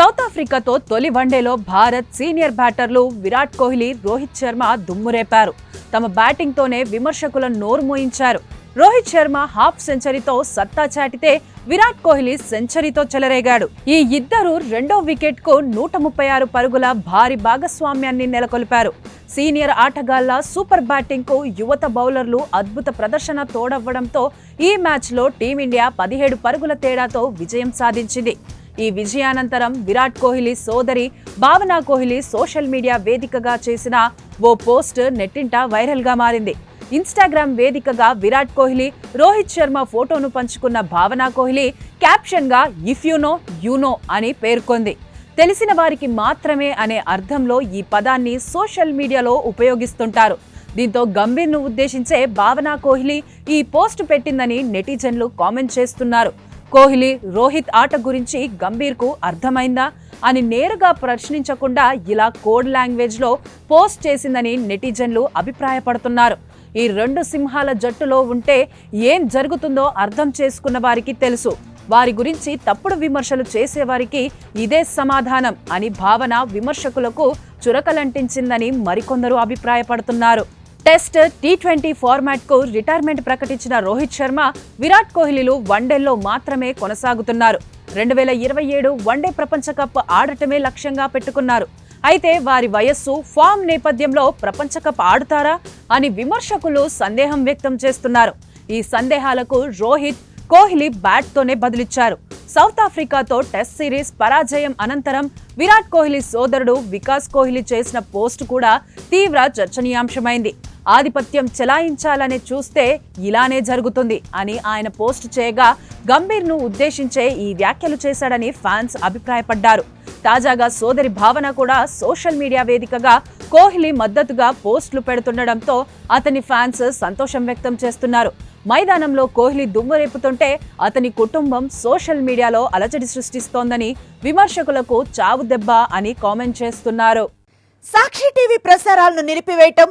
South ఆఫ్రికాతో తొలి వన్డేలో భారత్ సీనియర్ బ్యాటర్లు విరాట్ కోహ్లీ రోహిత్ శర్మ దుమ్మురేపారు తమ బ్యాటింగ్తోనే విమర్శకుల నోరు మోయించారు. రోహిత్ శర్మ హాఫ్ సెంచరీతో సత్తా చాటితే విరాట్ కోహ్లీ సెంచరీతో చెలరేగాడు. ఈ ఇద్దరు రెండో వికెట్కు నూట ముప్పై ఆరు పరుగుల భారీ భాగస్వామ్యాన్ని నెలకొల్పారు. సీనియర్ ఆటగాళ్ళ సూపర్ బ్యాటింగ్కు యువత బౌలర్లు అద్భుత ప్రదర్శన తోడవ్వడంతో ఈ మ్యాచ్లో టీమిండియా పదిహేడు పరుగుల తేడాతో విజయం సాధించింది. ఈ విజయానంతరం విరాట్ కోహ్లీ సోదరి భావనా కోహ్లీ సోషల్ మీడియా వేదికగా చేసిన ఓ పోస్ట్ నెట్టింట వైరల్గా మారింది. ఇన్స్టాగ్రామ్ వేదికగా విరాట్ కోహ్లీ రోహిత్ శర్మ ఫోటోను పంచుకున్న భావనా Kohli క్యాప్షన్గా if you know you know అని పేర్కొంది. తెలిసిన వారికి మాత్రమే అనే అర్థంలో ఈ పదాన్ని సోషల్ మీడియాలో ఉపయోగిస్తుంటారు. దీంతో గంభీర్ను ఉద్దేశించే భావనా కోహ్లీ ఈ పోస్ట్ పెట్టిందని నెటిజన్లు కామెంట్ చేస్తున్నారు. కోహ్లీ రోహిత్ ఆట గురించి గంభీర్కు అర్థమైందా అని నేరుగా ప్రశ్నించకుండా ఇలా కోడ్ లాంగ్వేజ్లో పోస్ట్ చేసిందని నెటిజన్లు అభిప్రాయపడుతున్నారు. ఈ రెండు సింహాల జట్టులో ఉంటే ఏం జరుగుతుందో అర్థం చేసుకున్న వారికి తెలుసు. వారి గురించి తప్పుడు విమర్శలు చేసేవారికి ఇదే సమాధానం అని భావన విమర్శకులకు చురకలంటించిందని మరికొందరు అభిప్రాయపడుతున్నారు. టెస్ట్ టీ ట్వంటీ ఫార్మాట్కు రిటైర్మెంట్ ప్రకటించిన రోహిత్ శర్మ విరాట్ కోహ్లీలు వన్డేల్లో మాత్రమే కొనసాగుతున్నారు. రెండు వేల ఇరవై ఏడు వన్డే ప్రపంచ కప్ ఆడటమే లక్ష్యంగా పెట్టుకున్నారు. అయితే వారి వయస్సు ఫామ్ నేపథ్యంలో ప్రపంచ కప్ ఆడుతారా అని విమర్శకులు సందేహం వ్యక్తం చేస్తున్నారు. ఈ సందేహాలకు రోహిత్ కోహ్లీ బ్యాట్తోనే బదిలిచ్చారు. సౌత్ ఆఫ్రికాతో టెస్ట్ సిరీస్ పరాజయం అనంతరం విరాట్ కోహ్లీ సోదరుడు వికాస్ కోహ్లీ చేసిన పోస్ట్ కూడా తీవ్ర చర్చనీయాంశమైంది. ఆధిపత్యం చెలాయించాలని చూస్తే ఇలానే జరుగుతుంది అని ఆయన పోస్ట్ చేయగా గంభీర్ను ఉద్దేశించే ఈ వ్యాఖ్యలు చేశాడని ఫ్యాన్స్ అభిప్రాయపడ్డారు. తాజాగా సోదరి భావన కూడా సోషల్ మీడియా వేదికగా కోహ్లీ మద్దతుగా పోస్టులు పెడుతుండడంతో అతని ఫ్యాన్స్ సంతోషం వ్యక్తం చేస్తున్నారు. మైదానంలో కోహ్లీ దుమ్మురేపుతుంటే అతని కుటుంబం సోషల్ మీడియాలో అలజడి సృష్టిస్తోందని విమర్శకులకు చావు దెబ్బ అని కామెంట్ చేస్తున్నారు. సాక్షి టీవీ ప్రసారాలను నిలిపివేయటం